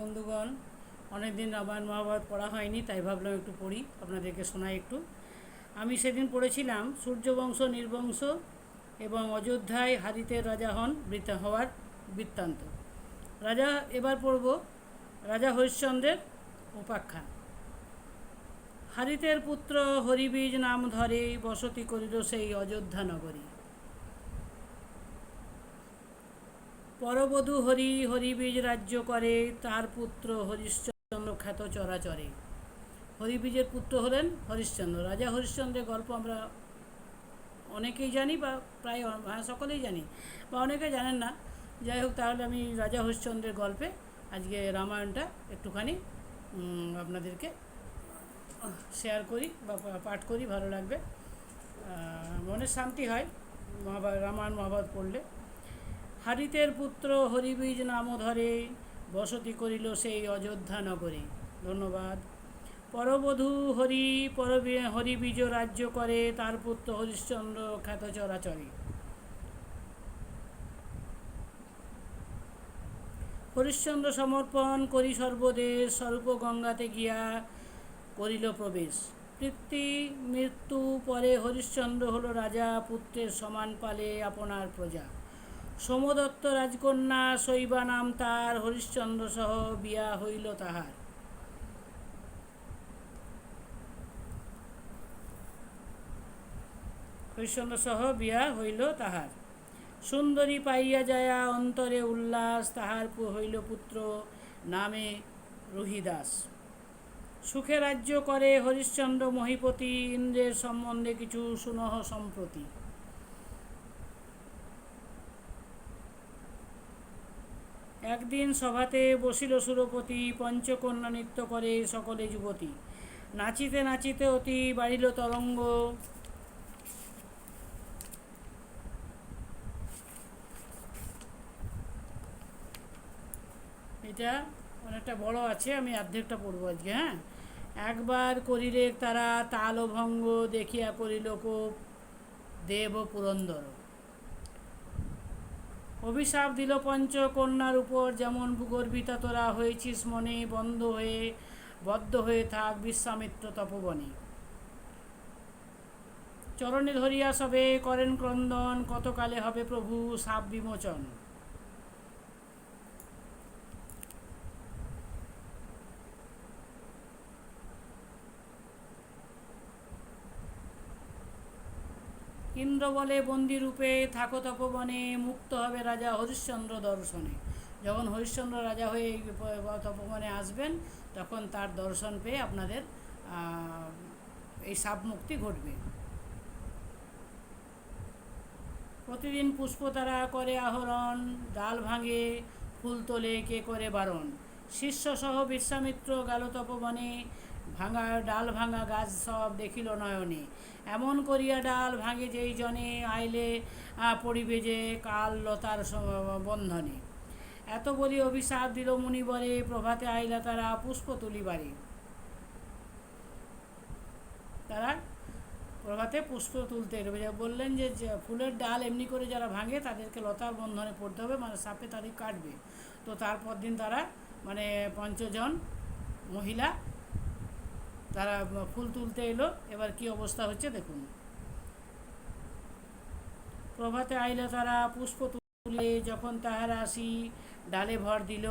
বন্ধুগণ অনেক দিন রামায়ণ মহাভারত পড়া হয়নি, তাই ভাবলাম একটু পড়ি, আপনাদেরকে শোনাই একটু। আমি সেদিন পড়েছিলাম সূর্যবংশ, নির্বংশ এবং অযোধ্যায় হারিতের রাজা হন বৃত্তা হওয়ার বৃত্তান্ত। রাজা, এবার পড়ব রাজা হরিশ্চন্দ্রের উপাখ্যান। হারিতের পুত্র হরিবীজ নাম ধরে বসতি করিল সেই অযোধ্যা নগরী। পরবধূ হরি হরিবীজ রাজ্য করে, তার পুত্র হরিশ্চন্দ্র খ্যাত চরাচরে। হরিবীজের পুত্র হলেন হরিশ্চন্দ্র। রাজা হরিশ্চন্দ্রের গল্প আমরা অনেকেই জানি বা প্রায় হ্যাঁ সকলেই জানি বা অনেকে জানেন না। যাই হোক, তাহলে আমি রাজা হরিশ্চন্দ্রের গল্পে আজকে রামায়ণটা একটুখানি আপনাদেরকে শেয়ার করি বা পাঠ করি, ভালো লাগবে। মনের শান্তি হয়, মহাভারত, রামায়ণ, মহাভারত পড়লে। হারিতের পুত্র হরিবীজ নাম ধরে বসতি করিল সেই অযোধ্যা নগরে। ধন্যবাদ। পরবধূ হরি, পরবী, হরিবীজ রাজ্য করে, তার পুত্র হরিশ্চন্দ্র খ্যাত চরাচরে। হরিশ্চন্দ্র সমর্পণ করি সর্বদেশ স্বরূপ গঙ্গাতে গিয়া করিল প্রবেশ। পিতৃ মৃত্যু পরে হরিশ্চন্দ্র হল রাজা, পুত্রের সমান পালে আপনার প্রজা। সোমদত্ত রাজকন্যা শৈবা নাম তার হরিশ্চন্দ্র সহ বিয়া হইল তাহার। হরিশ্চন্দ্র সহ বিয়া হইল তাহার। সুন্দরী পাইয়া যায়া অন্তরে উল্লাস তাহার হইল পুত্র নামে রুহিদাস। সুখে রাজ্য করে হরিশ্চন্দ্র মহিপতি, ইন্দ্রের সম্বন্ধে কিছু সুনহ সম্প্রতি। একদিন সভাতে বসিল সুরপতি, পঞ্চকন্যা নৃত্য করে সকলে যুবতী। নাচিতে নাচিতে অতি বাড়িল তরঙ্গ। এটা অনেকটা বড় আছে, আমি অর্ধেকটা পড়ব আজকে হ্যাঁ? একবার করিলে তারা তাল ও দেখিয়া করিল কোপ দেব পুরন্দর। অভিশাপ দিল পঞ্চকন্যার উপর, যেমন ভূগর্ভিতা তোরা হয়েছিস মনে, বন্ধ হয়ে, বদ্ধ হয়ে থাক বিশ্বামিত্র তপবনে। চরণে ধরিয়া সবে করেন ক্রন্দন, কতকালে হবে প্রভু সাপ বিমোচন? ইন্দ্র বলে বন্দি রূপে থাকো তপবনে, মুক্ত হবে রাজা হরিশ্চন্দ্র দর্শনে। যখন হরিশ্চন্দ্র রাজা হয়ে এই তপবনে আসবেন, তখন তার দর্শন পেয়ে আপনাদের এই সাপ মুক্তি ঘটবে। প্রতিদিন পুষ্পতারা করে আহরণ, ডাল ভাঙে, ফুল তোলে কে করে বারণ। শিষ্যসহ বিশ্বামিত্র গেল তপবনে ভাঙা ডাল ভাঙা গাছ সব দেখিল নয়নে। এমন করিয়া ডাল ভাঙে যেই জনে আইলে পড়িবে যে কাল লতার বন্ধনে। এত বলি অভিশাপ দিল মুনিবরে প্রভাতে আইলা তারা পুষ্প তুলিবারে তারা প্রভাতে পুষ্প তুলতে বললেন যে ফুলের ডাল এমনি করে যারা ভাঙে, তাদেরকে লতার বন্ধনে পড়তে হবে মানে সাপে তাদের কাটবে। তো তারপর দিন তারা মানে পঞ্চজন মহিলা তারা ফুল তুলতে এলো। এবার কি অবস্থা হচ্ছে দেখুন। প্রভাতে আইলে তারা, পুষ্প তুলে যখন তাহার আসি, ডালে ভর দিল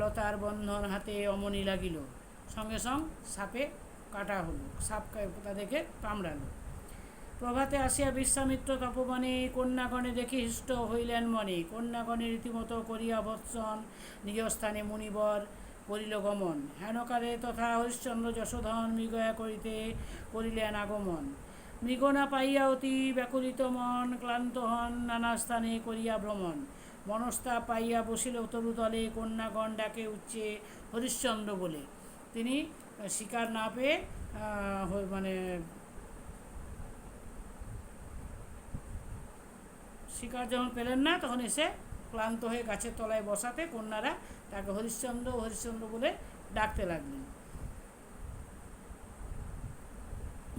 লতার বন্ধন হাতে অমনি লাগিল। সঙ্গে সঙ্গ সাপে কাটা হলো, সাপ তাদেরকে কামড়ালো। প্রভাতে আসিয়া বিশ্বামিত্র তপবনে কন্যাগণে দেখি হৃষ্ট হইলেন মনে। কন্যাগণে রীতিমতো করিয়া ভৎসন নিজ স্থানে মুনিবর করিল গমন। হেনকালে তথা হরিশ্চন্দ্র যশোধন মৃগয়া করিতে করিলেন আগমন। মৃগনা পাইয়া অতি ব্যাকুলিত মন, ক্লান্ত হন, নানা স্থানে করিয়া ভ্রমণ। মনস্তা পাইয়া বসিল তরুতলে কন্যাগণ ডাকে উচ্চে হরিশ্চন্দ্র বলে। তিনি শিকার না পেয়ে মানে শিকার যখন পেলেন না, তখন এসে ক্লান্ত হয়ে গাছের তলায় বসাতে কন্যারা তাকে হরিশ্চন্দ্র হরিশ্চন্দ্র বলে ডাকতে লাগলেন।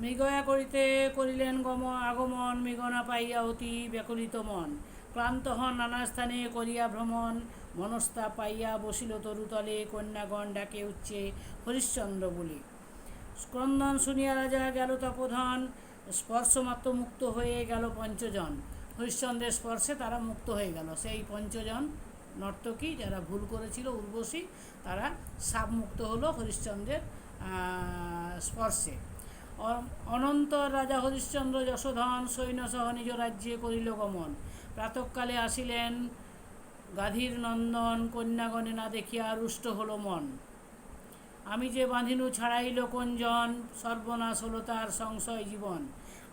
মৃগয়া করিতে করিলেন গম আগমন, মৃগনা পাইয়া অতি ব্যাকুলিত মন। ক্লান্ত হন নানা স্থানে করিয়া ভ্রমণ মনস্তা পাইয়া বসিল তরুতলে, কন্যাগণ ডাকে উচ্চে হরিশ্চন্দ্র বলি। স্কন্দন শুনিয়া রাজা গেল তপোধন, স্পর্শমাত্র মুক্ত হয়ে গেল পঞ্চজন। হরিশ্চন্দ্রের স্পর্শে তারা মুক্ত হয়ে গেল। সেই পঞ্চজন নর্তকী যারা ভুল করেছিল, উর্বশী, তারা সাপ মুক্ত হলো হরিশ্চন্দ্রের স্পর্শে। অনন্তর রাজা হরিশ্চন্দ্র যশোধন সৈন্যসহ নিজ রাজ্যে করিল গমন। প্রাতঃকালে আসিলেন গাধীর নন্দন, কন্যাগণে না দেখিয়া রুষ্ট হলো মন। আমি যে বাঁধিনু ছাড়াইল কোনজন, সর্বনাশ হলো তার সংশয় জীবন।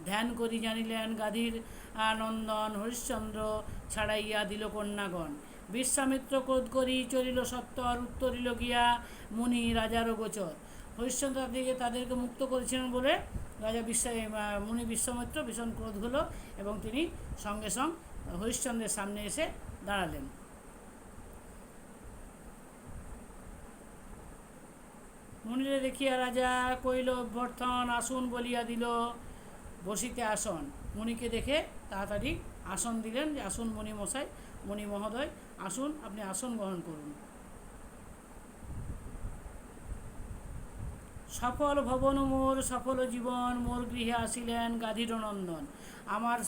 ধ্যান করি জানিলেন গাধীর আনন্দন হরিশ্চন্দ্র ছাড়াইয়া দিল কন্যাগণ। বিশ্বামিত্র ক্রোধ করি চলিল সত্তর উত্তরিল গিয়া মুনি রাজার গোচর। হরিশ্চন্দ্র দিকে তাদেরকে মুক্ত করেছিলেন বলে রাজা বিশ্ব মুনি বিশ্বামিত্র ভীষণ ক্রোধ হলো এবং তিনি সঙ্গে সঙ্গে হরিশ্চন্দ্রের সামনে এসে দাঁড়ালেন। মুনিরে দেখিয়া রাজা কইল অভ্যর্থন আসুন বলিয়া দিল, বসিতে আসন। মুনিকে দেখে তাড়াতাড়ি আসন দিলেন যে আসুন মণি মশাই মণি মহোদয় আসুন, আপনি আসন গ্রহণ করুন। সফল ভবন মোর, সফল জীবন মোর গৃহে আসিলেন গাধীর নন্দন আমার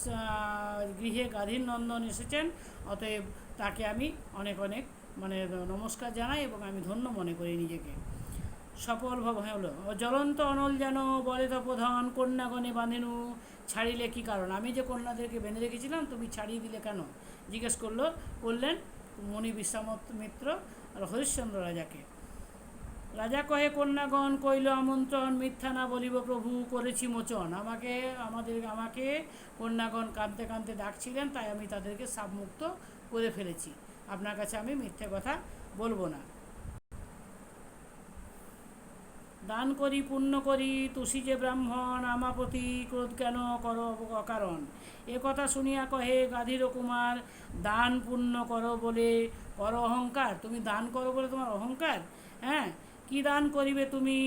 গৃহে গাধীর নন্দন এসেছেন, অতএব তাকে আমি অনেক অনেক মানে নমস্কার জানাই এবং আমি ধন্য মনে করি নিজেকে। সফল ভব হলো জ্বলন্ত অনল যেন বলে তপোধন কন্যাগণে বাঁধেনু, ছাড়িলে কি কারণ? আমি যে কন্যাদেরকে বেঁধে রেখেছিলাম, তুমি ছাড়িয়ে দিলে কেন? জিজ্ঞেস করল করলেন মণি বিশ্বামিত্র মিত্র আর হরিশ্চন্দ্র রাজাকে। রাজা কহে, কন্যাগণ কইল, আমন্ত্রণ মিথ্যা না বলিব প্রভু, করেছি মোচন। আমাকে, আমাদের, আমাকে কন্যাগণ কাঁদতে কাঁদতে ডাকছিলেন, তাই আমি তাদেরকে সাবমুক্ত করে ফেলেছি। আপনার কাছে আমি মিথ্যে কথা বলব না। দান করি, পুণ্য করি তুষি যে ব্রাহ্মণ, আমাপতি ক্রোধ কেন কর অকারণ? এ কথা শুনিয়া কহে গাধীর কুমার, দান পুণ্য করো বলে, কর অহংকার। তুমি দান করো বলে তোমার অহংকার? হ্যাঁ কি দান করিবে তুমি?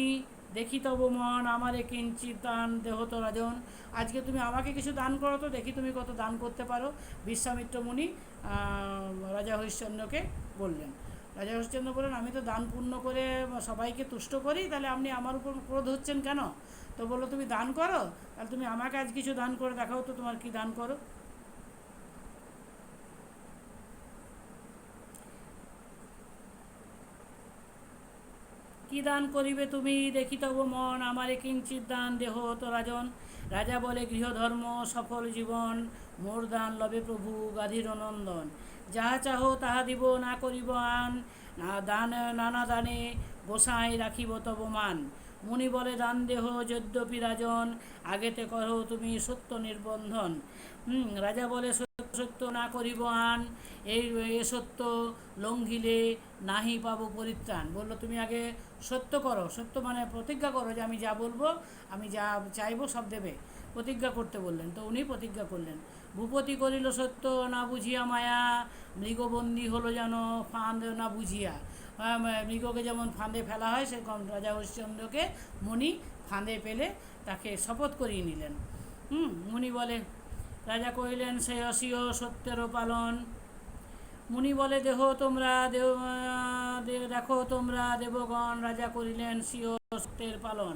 দেখি তব মন, আমারে কিঞ্চিত দান দেহত রাজন। আজকে তুমি আমাকে কিছু দান করো তো, দেখি তুমি কত দান করতে পারো। বিশ্বামিত্র মুনি রাজা হরিশ্চন্দ্রকে বললেন। রাজা হরিশ্চন্দ্র বললেন আমি তো দান পূর্ণ করে সবাইকে তুষ্ট করি, তাহলে আপনি আমার উপর ক্রোধ হচ্ছেন কেন? তো বলল, তুমি দান করো, তাহলে তুমি আমাকে আজ কিছু দান করে দেখাও তো তোমার কি দান করো? কি দান করিবে তুমি, দেখি তব মন, আমারে কিঞ্চিত দান দেহ তো রাজন। রাজা বলে, গৃহধর্ম, সফল জীবন মোর দান লবে প্রভু গাধীর নন্দন। যাহা চাহ তাহা দিব, না করিব আন। না দান নানা দানে গোসাই রাখিব তব মান। মুনি বলে, দান দেহ যদ্যপি রাজন আগেতে করো তুমি সত্য নির্বন্ধন। রাজা বলে, সত্য সত্য, না করিব আন। এই এ সত্য লঙ্ঘিলে নাহি পাবো পরিত্রাণ। বলল, তুমি আগে সত্য করো। সত্য মানে প্রতিজ্ঞা করো যে আমি যা বলব, আমি যা চাইব সব দেবে। প্রতিজ্ঞা করতে বললেন। তো উনি প্রতিজ্ঞা করলেন। ভূপতি করিল সত্য না বুঝিয়া মায়া, মৃগবন্দী হলো যেন ফাঁদ না বুঝিয়া। মৃগকে যেমন ফাঁদে ফেলা হয়, সেরকম রাজা হরিশ্চন্দ্রকে মুনি ফাঁদে পেলে তাকে শপথ করিয়ে নিলেন। হুম, মুনি বলে, রাজা কহিলেন সে অসীয় সত্যেরও পালন। মুনি বলে, দেহ তোমরা দেহ দেখো তোমরা দেবগণ। রাজা করিলেন সিও সত্যের পালন।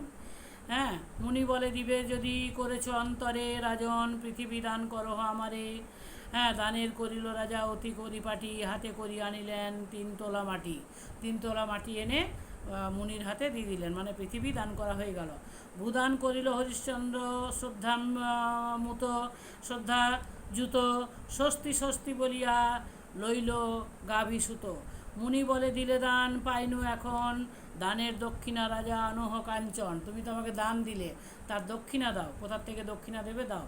হ্যাঁ মুনি বলে দিবে, যদি করেছ অন্তরে রাজন, পৃথিবী দান করো আমারে। হ্যাঁ দানের করিল রাজা, অতি করিপাটি হাতে করি আনিলেন তিন তোলা মাটি। তিন তোলা মাটি এনে মুনির হাতে দিয়ে দিলেন মানে পৃথিবী দান করা হয়ে গেল। ভূদান করিল হরিশ্চন্দ্র শ্রদ্ধা মতো, শ্রদ্ধা, জুত, স্বস্তি স্বস্তি বলিয়া লইল গাভী সুতো। মুনি বলে, দিলে দান পাইনু এখন। দানের দক্ষিণা রাজা আনহ কাঞ্চন। তুমি তো আমাকে দান দিলে, তার দক্ষিণা দাও, কোথার থেকে দক্ষিণা দেবে দাও।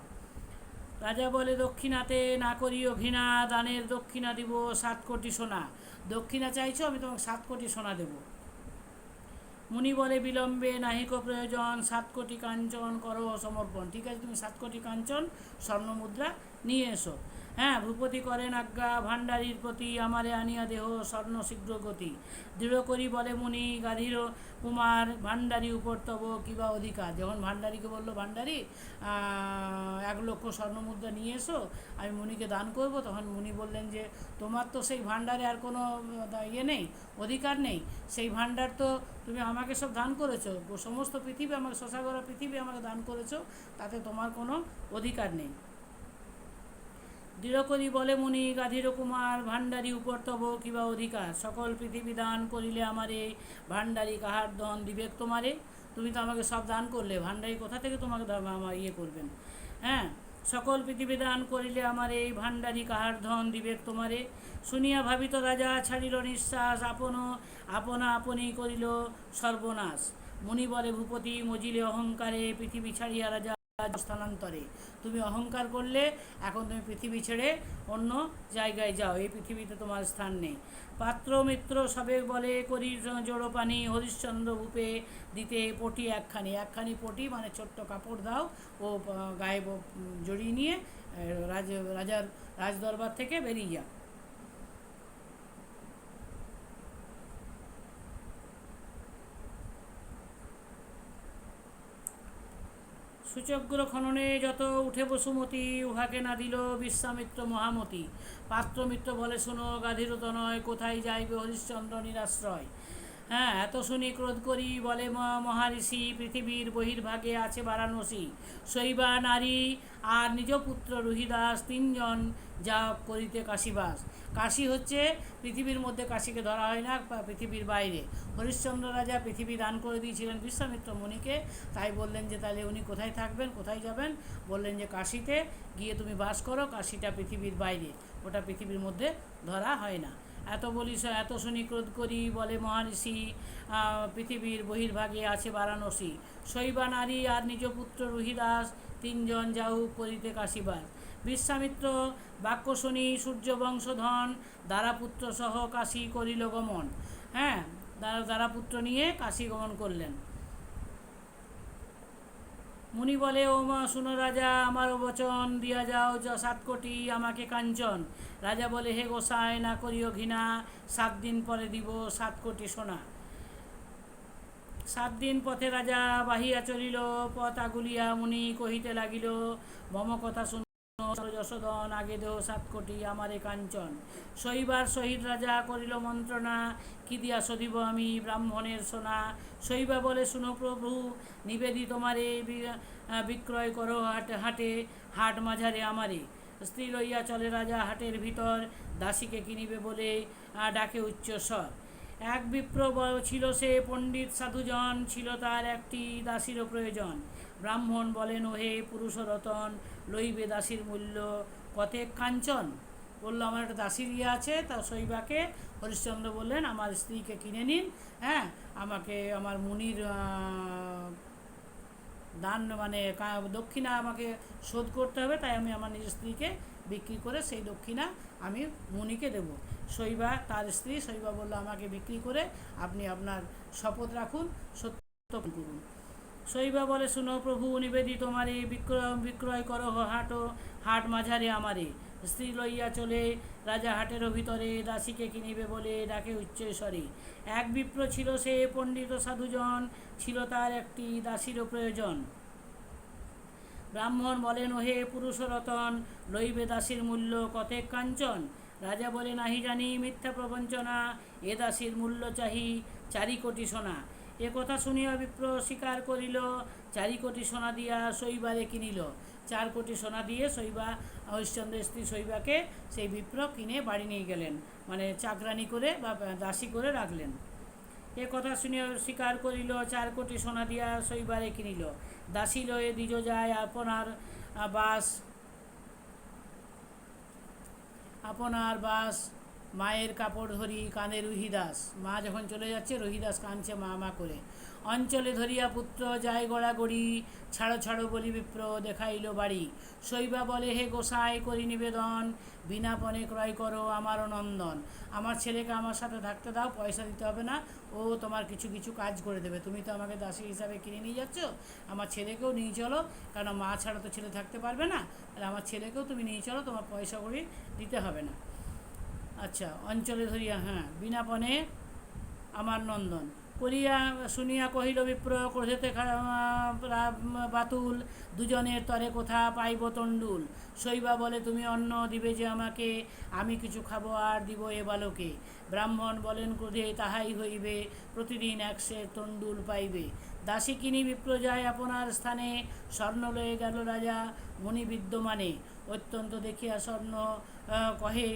রাজা বলে, দক্ষিণাতে না করিও ঘৃণা, দানের দক্ষিণা দিব সাত কোটি সোনা। দক্ষিণা চাইছো, আমি তোমাকে সাত কোটি সোনা দেব। মুনি বলে, বিলম্বে নাহিক প্রয়োজন, সাত কোটি কাঞ্চন করো সমর্পণ। ঠিক আছে, তুমি সাত কোটি কাঞ্চন, স্বর্ণমুদ্রা নিয়ে এসো। হ্যাঁ ভূপতি করেন আজ্ঞা, ভাণ্ডারীর প্রতি আমারে আনিয়া দেহ, স্বর্ণ শীঘ্র গতি। দৃঢ় করি বলে মুনি গাধীর কুমার, ভাণ্ডারী উপর তব কিবা অধিকার। যখন ভাণ্ডারীকে বলল, ভাণ্ডারী এক লক্ষ স্বর্ণ মুদ্রা নিয়ে এসো, আমি মুনিকে দান করব। তখন মুনি বললেন যে, তোমার তো সেই ভাণ্ডারে আর কোনো ইয়ে নেই, অধিকার নেই। সেই ভাণ্ডার তো তুমি আমাকে সব দান করেছ, সমস্ত পৃথিবী আমাকে, শশাগরা পৃথিবী আমাকে দান করেছ, তাতে তোমার কোনো অধিকার নেই। দৃঢ় করি বলে মুনি, গাধীর কুমার, ভাণ্ডারী উপর তব কিবা অধিকার, সকল পৃথিবী দান করিলে আমারে, ভাণ্ডারী কাহার দন বিবেক তোমারে? তুমি তো আমাকে সব দান করলে, ভাণ্ডারী কোথা থেকে তোমাকে আমার ইয়ে করবেন? হ্যাঁ? সকল পৃথিবী দান করিলে আমার, এই ভাণ্ডারী কাহার ধন দিবেক তোমারে? শুনিয়া ভাবিত রাজা ছাড়িল নিঃশ্বাস, আপন, আপনা, আপনি করিল সর্বনাশ। মুনি বলে, ভূপতি, মজিলে অহংকারে পৃথিবী ছাড়িয়া রাজা স্থানান্তরে। তুমি অহংকার করলে, এখন তুমি পৃথিবী ছেড়ে অন্য জায়গায় যাও। এই পৃথিবীতে তোমার স্থান নেই। পাত্র, মিত্র সবে বলে, করি জড়ো পানি, হরিশ্চন্দ্র ভূপে দিতে পটি একখানি। একখানি পটি মানে ছোট্ট কাপড় দাও ও গায়ে জড়িয়ে নিয়ে রাজ রাজার রাজদরবার থেকে বেরিয়ে যাও। সূচগ্র খননে যত উঠে বসুমতি উহাকে না দিল বিশ্বামিত্র মহামতি। পাত্রমিত্র বলে, শোনো, গাধিরত নয়, কোথায় যাইবে হরিশ্চন্দ্র নিরাশ্রয়? হ্যাঁ এত শুনি ক্রোধ করি, বলে মহারিষি পৃথিবীর বহির্ভাগে আছে বারাণসী। শৈবা, নারী আর নিজ পুত্র রুহিদাস তিনজন যা করিতে কাশীবাস। কাশী হচ্ছে পৃথিবীর মধ্যে কাশীকে ধরা হয় না পৃথিবীর বাইরে। হরিশ্চন্দ্র রাজা পৃথিবী দান করে দিয়েছিলেন বিশ্বামিত্র মুনিকে। তাই বললেন যে, তাহলে উনি কোথায় থাকবেন, কোথায় যাবেন? বললেন যে, কাশীতে গিয়ে তুমি বাস করো, কাশীটা পৃথিবীর বাইরে। ওটা পৃথিবীর মধ্যে ধরা হয় না। এত বলি এত শুনি ক্রোধ করি বলে মহারিষি পৃথিবীর বহির্ভাগে আছে বারাণসী। শৈবা নারী আর নিজ পুত্র রুহিদাস তিনজন যাহু করিতে কাশীবাস। বিশ্বামিত্র, বাক্য শুনি সূর্যবংশধন দ্বারাপুত্র সহ কাশী করিল গমন। হ্যাঁ দ্বারা দ্বারাপুত্র নিয়ে কাশী গমন করলেন। মুনি বলে, ও শুনো রাজা, আমার বচন দিয়া যাও সাত কোটি আমাকে কাঞ্চন। রাজা বলে, হে গোসাই, না করিও ঘৃণা, সাত দিন পরে দিব সাত কোটি সোনা। সাত দিন পথে রাজা বাহিয়া চলিল, পথ আগুলিয়া মুনি কহিতে লাগিল, মম কথা শুন যশোদন আগে দেহ সাত কোটি আমারে কাঞ্চন। শৈবার সহিত রাজা করিল মন্ত্রণা, কি দিয়া সদিব আমি ব্রাহ্মণের সোনা? শৈবা বলে, শুনো প্রভু নিবেদি তোমারে বিক্রয় করো হাট, হাটে, হাট মাঝারে আমারে। স্ত্রী লইয়া চলে রাজা হাটের ভিতর, দাসীকে কিনিবে বলে ডাকে উচ্চস্বর এক বিপ্র ছিল সে, পণ্ডিত সাধুজন ছিল তার একটি দাসীরও প্রয়োজন। ব্রাহ্মণ বলেন, ওহে পুরুষ রতন লইবে দাসীর মূল্য কতেক কাঞ্চন? বলল, আমার একটা দাসীর ইয়ে আছে, তা শৈবাকে হরিশ্চন্দ্র বললেন, আমার স্ত্রীকে কিনে নিন হ্যাঁ? আমাকে, আমার মুনির দান মানে দক্ষিণা আমাকে শোধ করতে হবে, তাই আমি আমার নিজের স্ত্রীকে বিক্রি করে সেই দক্ষিণা আমি মুনিকে দেব। শৈবা তার স্ত্রী শৈবা বলল, আমাকে বিক্রি করে আপনি আপনার শপথ রাখুন, সত্য করুন। শৈবা বলে, শুনো প্রভু নিবেদি তোমারে বিক্রয় বিক্রয় করো হাটো, হাট মাঝারে আমারে। স্ত্রী লইয়া চলে, রাজা হাটেরও ভিতরে দাসীকে কিনিবে বলে ডাকে উচ্চস্বরে। এক বিপ্র ছিল সে, পণ্ডিত সাধুজন, ছিল তার একটি দাসীরও প্রয়োজন। ব্রাহ্মণ বলেন, ওহে পুরুষ রতন, লইবে দাসীর মূল্য কতেক কাঞ্চন? রাজা বলে, নাহি জানি, মিথ্যা প্রবঞ্চনা, এ দাসীর মূল্য চাহি চারি কোটি সোনা। এ কথা শুনিয়া বিপ্র স্বীকার করিল, চারি কোটি সোনা দিয়া শৈবারে কিনিল। চার কোটি সোনা দিয়ে শৈবা, হরিশ্চন্দ্রের স্ত্রী শৈবাকে সেই বিপ্র কিনে বাড়ি নিয়ে গেলেন মানে চাকরানি করে বা দাসী করে রাখলেন। এ কথা শুনিয়া স্বীকার করিল, চার কোটি সোনা দিয়া শৈবারে কিনিল। দাসী লয়ে দ্বিজ যায় আপনার বাস আপনার বাস মায়ের কাপড় ধরি কাঁধে রুহিদাস। মা যখন চলে যাচ্ছে, রহিদাস কাঁদছে মা মা করে। অঞ্চলে ধরিয়া পুত্র যায় গড়াগড়ি, ছাড়ো ছাড়ো বলি বিপ্র, দেখাইল বাড়ি। শৈবা বলে, হে গোসাই, করি নিবেদন। বিনা পণে ক্রয় করো আমারও নন্দন। আমার ছেলেকে আমার সাথে থাকতে দাও, পয়সা দিতে হবে না। ও তোমার কিছু কিছু কাজ করে দেবে। তুমি তো আমাকে দাসী হিসাবে কিনে নিয়ে যাচ্ছ। আমার ছেলেকেও নিয়ে চলো। কারণ মা ছাড়া তো ছেলে থাকতে পারবে না। তাহলে আমার ছেলেকেও তুমি নিয়ে চলো। তোমার পয়সা করে দিতে হবে না। আচ্ছা অঞ্চলে ধরিয়া হ্যাঁ বিনা পণে আমার নন্দন। করিয়া শুনিয়া কহিল বিপ্র ক্রোধেতে বাতুল দুজনের তরে কোথা পাইব তণ্ডুল? শৈবা বলে, তুমি অন্ন দিবে যে আমাকে, আমি কিছু খাব আর দিব এ বালকে। ব্রাহ্মণ বলেন, ক্রোধে তাহাই হইবে, প্রতিদিন একশে তণ্ডুল পাইবে। দাসী কিনি বিপ্র যায় আপনার স্থানে, স্বর্ণ লয়ে গেল রাজা মণি বিদ্যমানে অত্যন্ত দেখিয়া স্বর্ণ কহে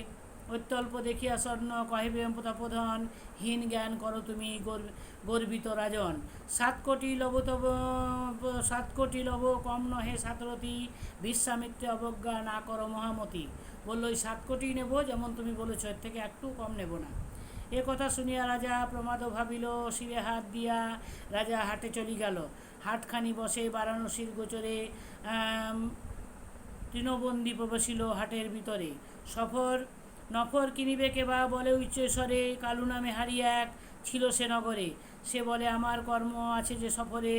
অত্যল্প দেখিয়া স্বর্ণ কহিবে প্রধান হীন জ্ঞান করো তুমি গর্ব- গর্বিত রাজন। সাত কোটি লব তব, সাত কোটি লব কম নহে সাতরতি, বিশ্বামিত্রে অবজ্ঞা না করো মহামতি। বলল ওই সাত কোটি নেব, যেমন তুমি বলেছ, এর থেকে একটু কম নেব না। এ কথা শুনিয়া রাজা প্রমাদ ভাবিল, শিরে হাত দিয়া রাজা হাটে চলি গেল। হাটখানি বসে বারাণসীর গোচরে তৃণবন্দী প্রবেশিল হাটের ভিতরে। সফর নফর কিনিবে কেবা বলে উচ্চস্বরে, কালু নামে হারি এক, ছিল সে নগরে। সে বলে, আমার কর্ম আছে যে সফরে,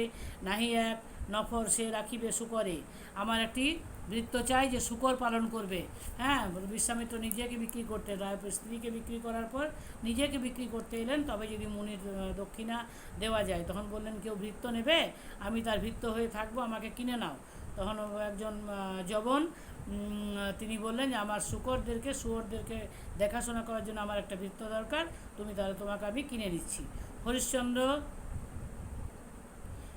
নাহি এক নফর সে রাখিবে শুকরে। আমার একটি বৃত্ত চাই যে শুকর পালন করবে। হ্যাঁ বিশ্বামিত্র নিজেকে বিক্রি করতে, স্ত্রীকে বিক্রি করার পর নিজেকে বিক্রি করতে এলেন, তবে যদি মুনির দক্ষিণা দেওয়া যায়, তখন বললেন, কেউ বৃত্ত নেবে? আমি তার বৃত্ত হয়ে থাকব, আমাকে কিনে নাও। তখন একজন জবন তিনি বললেন যে, আমার শুকরদেরকে, শুয়োরদেরকে দেখাশোনা করার জন্য আমার একটা বৃত্ত দরকার। তুমি তাহলে তোমাকে আমি কিনে দিচ্ছি। হরিশ্চন্দ্র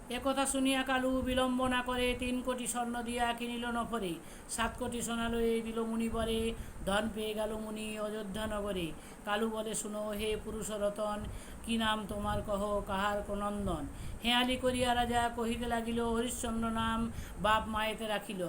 একথা শুনিয়া কালু বিলম্ব না করে তিন কোটি স্বর্ণ দিয়া কিনিল নফরে। সাত কোটি সোনা লয়ে দিল মুনিবরে। ধন পেয়ে গেল মুনি অযোধ্যা নগরে। কালু বলে, শুনো হে পুরুষ রতন, কি নাম তোমার কহ, কাহার নন্দন হেয়ালি করিয়া রাজা কহিতে লাগিল, হরিশ্চন্দ্র নাম বাপ মায়েতে রাখিল।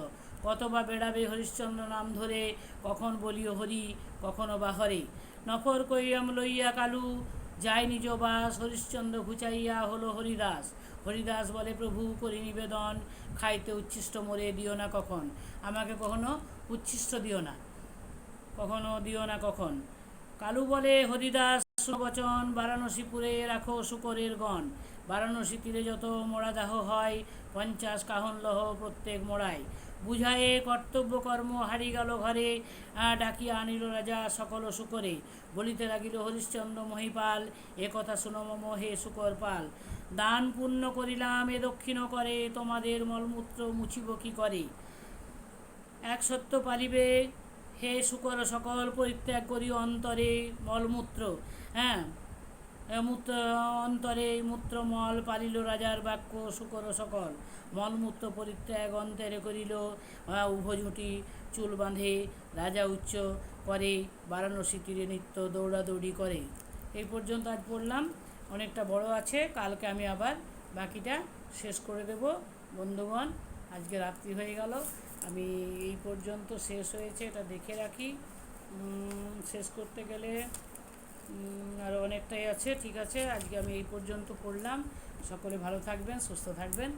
কত বা বেড়াবে হরিশ্চন্দ্র নাম ধরে, কখন বলিও হরি, কখনো বা হরে। নফর কইয়াম লইয়া কালু যায় নিজ বাস, হরিশ্চন্দ্র ঘুচাইয়া হলো হরিদাস। হরিদাস বলে, প্রভু, করি নিবেদন, খাইতে উচ্ছিষ্ট মরে দিও না কখন? আমাকে কখনো উচ্ছিষ্ট দিও না। কখনো দিও না কখন? কালু বলে, হরিদাস বচন বারাণসীপুরে রাখো শুকরের গণ। বারাণসী তীরে যত মোড়াদাহ হয়, পঞ্চাশ কাহন লহ প্রত্যেক মোড়ায়। বুঝায়ে কর্তব্য কর্ম হারি গেল ঘরে ডাকিয়া আনিল রাজা সকল শুকরে। বলিতে লাগিল, হরিশ্চন্দ্র মহিপাল, এ কথা শুনো মম, হে শুকর পাল। দান পুণ্য করিলাম, এ দক্ষিণ করে, তোমাদের মলমূত্র মুছিব কি করে? এক সত্য পালিবে, হে শুকর সকল পরিত্যাগ করি অন্তরে মলমূত্র। হ্যাঁ মূত্র অন্তরে মূত্র মল পালিল রাজার বাক্য শুকর সকল। মলমূত্র পরিত্যাগ অন্তরে করিল। উভজুটি চুল বাঁধে। রাজা উচ্চ করে। বারাণসী তীরে নিত্য দৌড়াদৌড়ি করে। এই পর্যন্ত আজ পড়লাম। অনেকটা বড় আছে। কালকে আমি আবার বাকিটা শেষ করে দেব। বন্ধুগণ, আজকে রাত্রি হয়ে গেল। আমি এই পর্যন্ত শেষ হয়েছে। এটা দেখে রাখি। শেষ করতে গেলে আরও অনেকটাই আছে, ঠিক আছে। আজকে আমি এই পর্যন্ত পড়লাম সকলে ভালো থাকবেন, সুস্থ থাকবেন।